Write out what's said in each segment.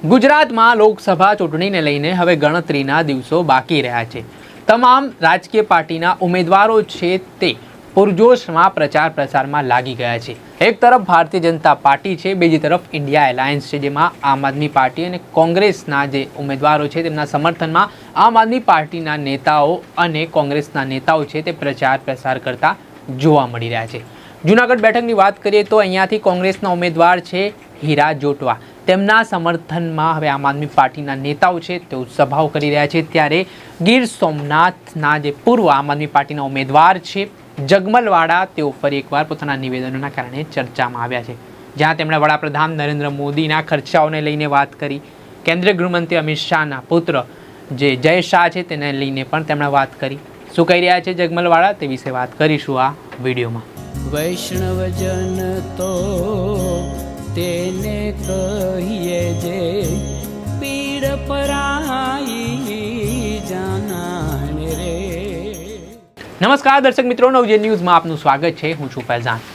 ગુજરાતમાં લોકસભા ચૂંટણીને લઈને હવે ગણતરીના દિવસો બાકી રહ્યા છે. તમામ રાજકીય પાર્ટીના ઉમેદવારો છે તે પૂરજોશમાં પ્રચાર પ્રસારમાં લાગી ગયા છે. એક તરફ ભારતીય જનતા પાર્ટી છે, બીજી તરફ ઇન્ડિયા એલાયન્સ છે, જેમાં આમ આદમી પાર્ટી અને કોંગ્રેસના જે ઉમેદવારો છે, તેમના સમર્થનમાં આમ આદમી પાર્ટીના નેતાઓ અને કોંગ્રેસના નેતાઓ છે તે પ્રચાર પ્રસાર કરતા જોવા મળી રહ્યા છે. જુનાગઢ બેઠકની વાત કરીએ તો અહીંયાથી કોંગ્રેસના ઉમેદવાર છે હીરા જોટવા. તેમના સમર્થનમાં હવે આમ આદમી પાર્ટીના નેતાઓ છે, તેઓ સભાઓ કરી રહ્યા છે. ત્યારે ગીર સોમનાથના જે પૂર્વ આમ આદમી પાર્ટીના ઉમેદવાર છે, જગમલવાડા, તેઓ ફરી એકવાર પોતાના નિવેદનોના કારણે ચર્ચામાં આવ્યા છે. જ્યાં તેમણે વડાપ્રધાન નરેન્દ્ર મોદીના ખર્ચાઓને લઈને વાત કરી. કેન્દ્રીય ગૃહમંત્રી અમિત શાહના પુત્ર જે જય શાહ છે, તેને લઈને પણ તેમણે વાત કરી. શું કહી રહ્યા છે જગમલવાળા તે વિશે વાત કરીશું આ વિડીયોમાં. વૈષ્ણવજન તો તેને કહીએ જે પીડ પરાઈ જાનાને રે. નમસ્કાર દર્શક મિત્રો, નવજે ન્યૂઝમાં આપનું સ્વાગત છે. હું છું ફૈઝાન.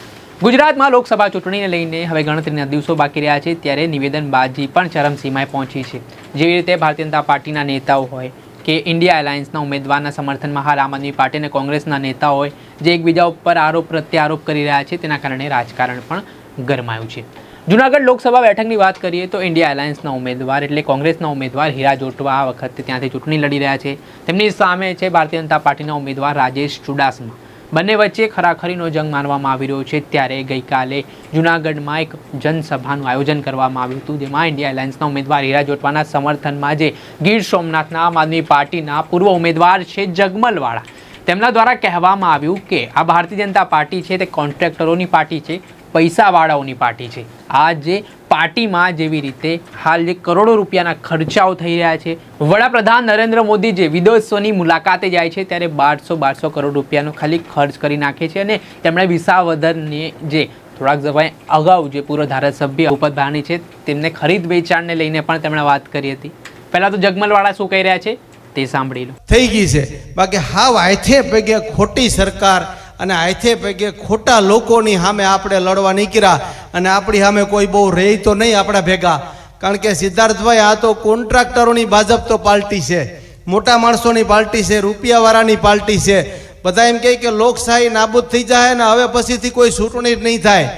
ગુજરાતમાં લોકસભા ચૂંટણીને લઈને હવે ગણતરીના દિવસો બાકી રહ્યા છે, ત્યારે નિવેદનબાજી પણ ચરમસીમાએ પહોંચી છે. જેવી રીતે ભારતીય જનતા પાર્ટીના નેતાઓ હોય કે ઇન્ડિયા એલાયન્સના ઉમેદવારના સમર્થનમાં હાલ આમ આદમી પાર્ટી અને કોંગ્રેસના નેતાઓ જે એકબીજા ઉપર આરોપ પ્રત્યારોપ કરી રહ્યા છે, તેના કારણે રાજકારણ પણ ગરમાયું છે. જુનાગઢ લોકસભા બેઠકની વાત કરીએ તો ઇન્ડિયા એલાયન્સના ઉમેદવાર એટલે કોંગ્રેસના ઉમેદવાર હીરા જોટવા આ વખતે ત્યાંથી ચૂંટણી લડી રહ્યા છે. તેમની સામે છે ભારતીય જનતા પાર્ટીના ઉમેદવાર રાજેશ ચુડાસમા. બંને વચ્ચે ખરાખરીનો જંગ માનવામાં આવી રહ્યો છે. ત્યારે ગઈકાલે જુનાગઢમાં એક જનસભાનું આયોજન કરવામાં આવ્યું હતું, જેમાં ઇન્ડિયા એલાયન્સના ઉમેદવાર હીરા જોટવાના સમર્થનમાં જે ગીર સોમનાથના આમ આદમી પાર્ટીના પૂર્વ ઉમેદવાર છે જગમલવાળા. તેમના દ્વારા કહેવામાં આવ્યું કે આ ભારતીય જનતા પાર્ટી છે, તે કોન્ટ્રાક્ટરોની પાર્ટી છે પૈસાવાળાઓની પાર્ટી છે. આ જે પાર્ટીમાં જેવી રીતે હાલ જે કરોડો રૂપિયાના ખર્ચાઓ થઈ રહ્યા છે, વડાપ્રધાન નરેન્દ્ર મોદી જે વિદેશોની મુલાકાતે જાય છે, ત્યારે બારસો બારસો કરોડ રૂપિયાનો ખાલી ખર્ચ કરી નાખે છે અને તેમણે વિસાવદરને જે થોડાક સમય અગાઉ જે પૂર્વ ધારાસભ્ય ભૂપત છે, તેમને ખરીદ વેચાણને લઈને પણ તેમણે વાત કરી હતી. પહેલાં તો જગમલવાળા શું કહી રહ્યા છે? તે સાંભળી લો. થઈ ગઈ છે. બાકી હાવ હાથે પગે ખોટી સરકાર અને હાથે પૈકે ખોટા લોકોની સામે આપણે લડવા નીકળ્યા અને આપણી સામે કોઈ બહુ રહે તો નહીં આપણા ભેગા. કારણ કે સિદ્ધાર્થભાઈ, આ તો કોન્ટ્રાક્ટરોની ભાજપ તો પાર્ટી છે. મોટા માણસોની પાર્ટી છે, રૂપિયાવાળાની પાર્ટી છે. બધા એમ કહે કે લોકશાહી નાબૂદ થઈ જાય ને હવે પછીથી કોઈ ચૂંટણી નહીં થાય.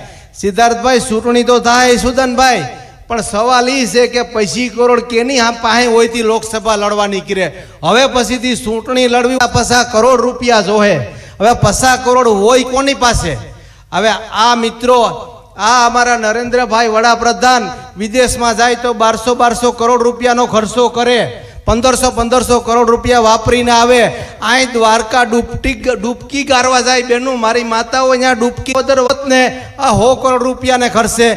સિદ્ધાર્થભાઈ, ચૂંટણી તો થાય સુદનભાઈ, પણ સવાલ એ છે કે પછી કરોડ કેની આ પાસે હોયથી લોકસભા લડવા નીકળે? હવે પછીથી ચૂંટણી લડવી પચાસ કરોડ રૂપિયા જોહે. હવે પચાસ કરોડ હોય કોની પાસે? હવે આ મિત્રો, આ અમારા નરેન્દ્રભાઈ વડાપ્રધાન વિદેશમાં જાય તો બારસો બારસો કરોડ રૂપિયાનો ખર્ચો કરે. પંદરસો પંદરસો કરોડ રૂપિયા વાપરીને આવે. અહીં દ્વારકા ડૂબટી ડૂબકી ગારવા જાય બેનું, મારી માતાઓ અહીંયા ડૂબકી વદર વતને આ હો કરોડ રૂપિયાને ખર્ચે.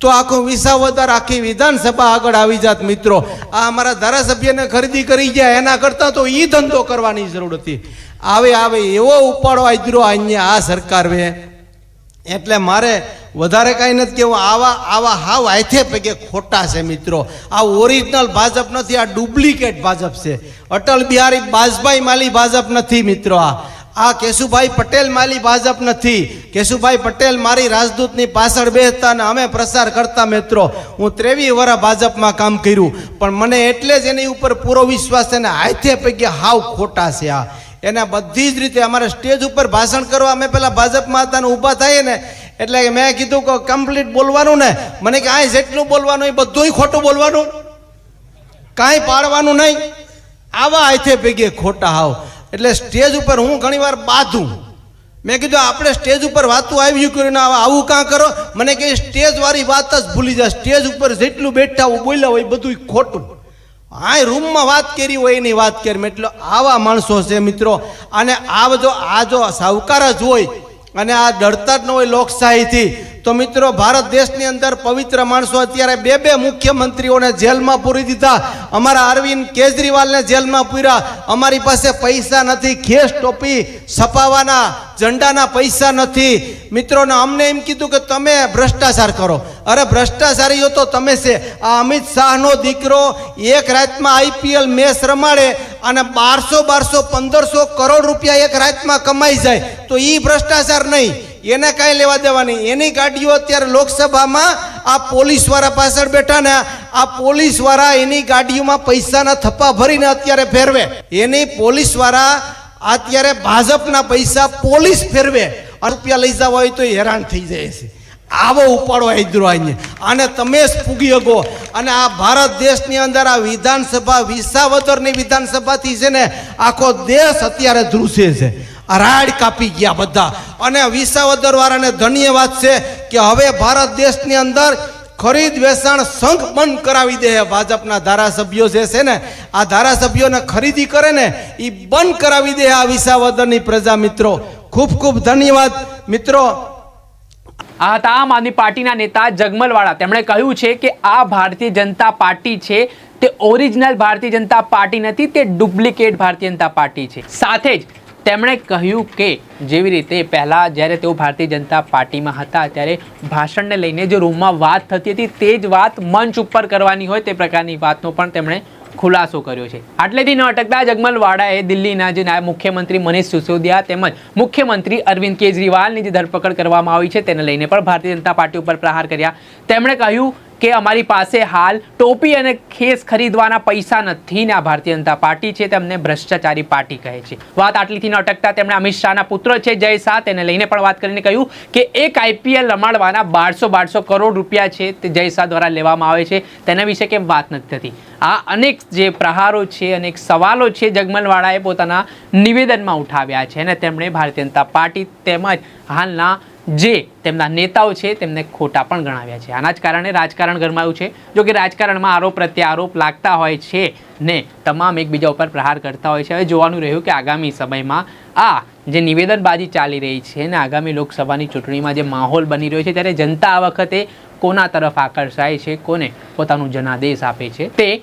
તો આખું વિસાવદર, આખી વિધાનસભા આગળ આવી જાત મિત્રો. આ અમારા ધારાસભ્યને ખરીદી કરી ગયા, એના કરતાં તો એ ધંધો કરવાની જરૂર હતી. આવે આવે, એવો ઉપાડો આદરો અહીંયા આ સરકાર વે. એટલે મારે વધારે કાંઈ નથી કેવું આવા આવા હાવ આથે પૈકે ખોટા છે મિત્રો. આ ઓરિજિનલ ભાજપ નથી, આ ડુપ્લિકેટ ભાજપ છે. અટલ બિહારી બાજભાઈ માલી ભાજપ નથી મિત્રો આ. આ કેશુભાઈ પટેલ માલી ભાજપ નથી. કેશુભાઈ પટેલ મારી રાજદૂતની પાછળ બેસતા અને અમે પ્રસાર કરતા મિત્રો. હું ત્રેવીસ વર્ષ ભાજપમાં કામ કર્યું. પણ મને એટલે જ એની ઉપર પૂરો વિશ્વાસ છે ને હાથે પૈકી હાવ ખોટા છે આ. એના બધી જ રીતે અમારે સ્ટેજ ઉપર ભાષણ કરવા, અમે પેલા ભાજપમાં હતા ઊભા થઈએ ને, એટલે કે મેં કીધું કે કમ્પ્લીટ બોલવાનું ને. મને કે આ જેટલું બોલવાનું એ બધુંય ખોટું બોલવાનું. કાંઈ પાડવાનું નહીં. આવા હાથે ભેગે ખોટા હાવ. એટલે સ્ટેજ ઉપર હું ઘણીવાર બાંધું. મેં કીધું, આપણે સ્ટેજ ઉપર વાતું આવ્યું કરીને આવા કાં કરો? મને કે સ્ટેજ વાળી વાત જ ભૂલી જાય સ્ટેજ ઉપર જેટલું બેઠા હું બોલ્યા હોય બધું ખોટું. આ રૂમમાં વાત કરી હોય એની વાત કરી. એટલે આવા માણસો છે મિત્રો. અને આ જો આ જો સાવકાર જ હોય અને આ ડરતા જ ન હોય લોકશાહીથી તો મિત્રો, ભારત દેશની અંદર પવિત્ર માણસો અત્યારે બે બે મુખ્યમંત્રીઓને જેલમાં પૂરી દીધા. અમારા અરવિંદ કેજરીવાલને જેલમાં પૂર્યા. અમારી પાસે પૈસા નથી ખેસ ટોપી છપાવવાના ઝંડાના પૈસા નથી. મિત્રોને અમને એમ કીધું કે તમે ભ્રષ્ટાચાર કરો. અરે ભ્રષ્ટાચારીઓ તો તમે છે. આ અમિત શાહનો દીકરો એક રાતમાં આઈપીએલ મેચ રમાડે અને બારસો બારસો પંદરસો કરોડ રૂપિયા એક રાતમાં કમાઈ જાય. તો એ ભ્રષ્ટાચાર નહીં. એને કાંઈ લેવા દેવાની? એની ગાડીઓ અત્યારે લોકસભામાં આ પોલીસવાળા પાછળ બેઠા ને આ પોલીસવાળા એની ગાડીઓમાં પૈસાના થપ્પા ભરીને અત્યારે ફેરવે. એની પોલીસવાળા અત્યારે ભાજપના પૈસા પોલીસ ફેરવે. રૂપિયા લઈ જવા હોય તો હેરાન થઈ જાય છે. આવો ઉપાડો હૈદરાબાદને. અને તમે જ પૂગી શકો. અને આ ભારત દેશની અંદર આ વિધાનસભા વિસાવદરની વિધાનસભાથી છે ને આખો દેશ અત્યારે ધ્રુસે છે. રાડ કાપી ગયા બધા. અને વિસાવદર વાળાને ધન્યવાદ છે કે હવે ભારત દેશની અંદર ખરીદ વેચાણ સંઘ બંધ કરાવી દે. ભાજપના ધારાસભ્યો જે છે ને, આ ધારાસભ્યોને ખરીદી કરે ને એ બંધ કરાવી દે આ વિસાવદરની પ્રજા મિત્રો. ખૂબ ખૂબ ધન્યવાદ. મિત્રો, આ હતા આમ આદમી પાર્ટીના નેતા જગમલવાળા તેમણે કહ્યું છે કે આ ભારતીય જનતા પાર્ટી છે, તે ઓરિજિનલ ભારતીય જનતા પાર્ટી નથી, તે ડુપ્લિકેટ ભારતીય જનતા પાર્ટી છે. સાથે જ તેમણે કહ્યું કે જેવી રીતે પહેલાં જ્યારે તેઓ ભારતીય જનતા પાર્ટીમાં હતા, ત્યારે ભાષણને લઈને જે રૂમમાં વાત થતી હતી, તે જ વાત મંચ ઉપર કરવાની હોય તે પ્રકારની વાતનો પણ તેમણે ખુલાસો કર્યો છે. આટલેથી ન અટકતા, જગમલવાડાએ દિલ્હીના જે નાયબ મુખ્યમંત્રી મનીષ સિસોદિયા તેમજ મુખ્યમંત્રી અરવિંદ કેજરીવાલની જે ધરપકડ કરવામાં આવી છે, તેને લઈને પણ ભારતીય જનતા પાર્ટી ઉપર પ્રહાર કર્યા. તેમણે કહ્યું કે અમારી પાસે હાલ ટોપી અને ખેસ ખરીદવાના પૈસા નથી ને આ ભારતીય જનતા પાર્ટી છે, તેમને ભ્રષ્ટાચારી પાર્ટી કહે છે. વાત આટલીથી ન અટકતા તેમણે અમિત શાહના પુત્ર છે, જય શાહ. તેને લઈને પણ વાત કરીને કહ્યું કે એક આઈપીએલ રમાડવાના બારસો બારસો કરોડ રૂપિયા છે, તે જય શાહ દ્વારા લેવામાં આવે છે. તેના વિશે કેમ વાત નથી થતી? આ અનેક જે પ્રહારો છે, અનેક સવાલો છે, જગમલવાળાએ પોતાના નિવેદનમાં ઉઠાવ્યા છે અને તેમણે ભારતીય જનતા પાર્ટી તેમજ હાલના જે તેમના નેતાઓ છે તેમને ખોટા પણ ગણાવ્યા છે. આના જ કારણે રાજકારણ ગરમાયું છે. જો કે રાજકારણમાં આરોપ પ્રત્યે આરોપ લાગતા હોય છે ને તમામ એકબીજા ઉપર પ્રહાર કરતા હોય છે. હવે જોવાનું રહ્યું કે આગામી સમયમાં આ જે નિવેદનબાજી ચાલી રહી છે ને આગામી લોકસભાની ચૂંટણીમાં જે માહોલ બની રહ્યો છે ત્યારે જનતા આ વખતે કોના તરફ આકર્ષાય છે? કોને પોતાનું જનાદેશ આપે છે? તે